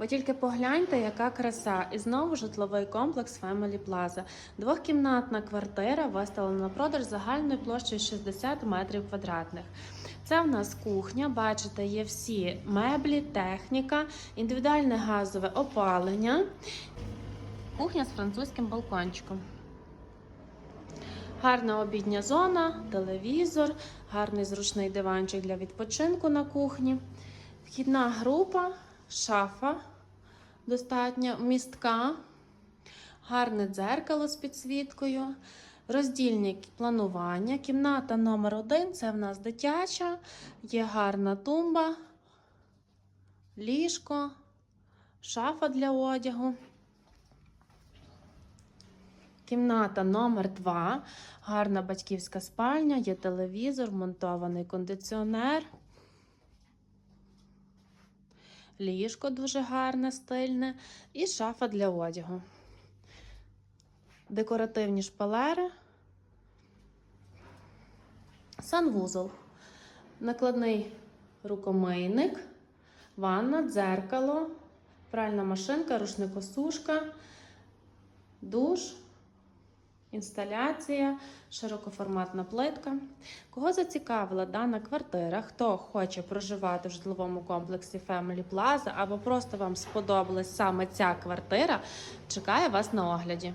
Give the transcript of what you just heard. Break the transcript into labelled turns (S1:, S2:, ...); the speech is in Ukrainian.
S1: Ви тільки погляньте, яка краса. І знову житловий комплекс Family Plaza. Двохкімнатна квартира виставлена на продаж загальною площею 60 метрів квадратних. Це в нас кухня. Бачите, є всі меблі, техніка, індивідуальне газове опалення. Кухня з французьким балкончиком. Гарна обідня зона, телевізор, гарний зручний диванчик для відпочинку на кухні. Вхідна група, шафа достатньо містка, гарне дзеркало з підсвіткою, роздільні планування. Кімната номер один це в нас дитяча, є гарна тумба, ліжко, шафа для одягу. Кімната номер 2 гарна батьківська спальня, є телевізор, монтований кондиціонер. Ліжко дуже гарне, стильне і шафа для одягу. Декоративні шпалери. Санвузол. Накладний рукомийник, ванна, дзеркало, пральна машинка, рушникосушка, душ. Інсталяція, широкоформатна плитка. Кого зацікавила дана квартира, хто хоче проживати в житловому комплексі Family Plaza або просто вам сподобалась саме ця квартира, чекає вас на огляді.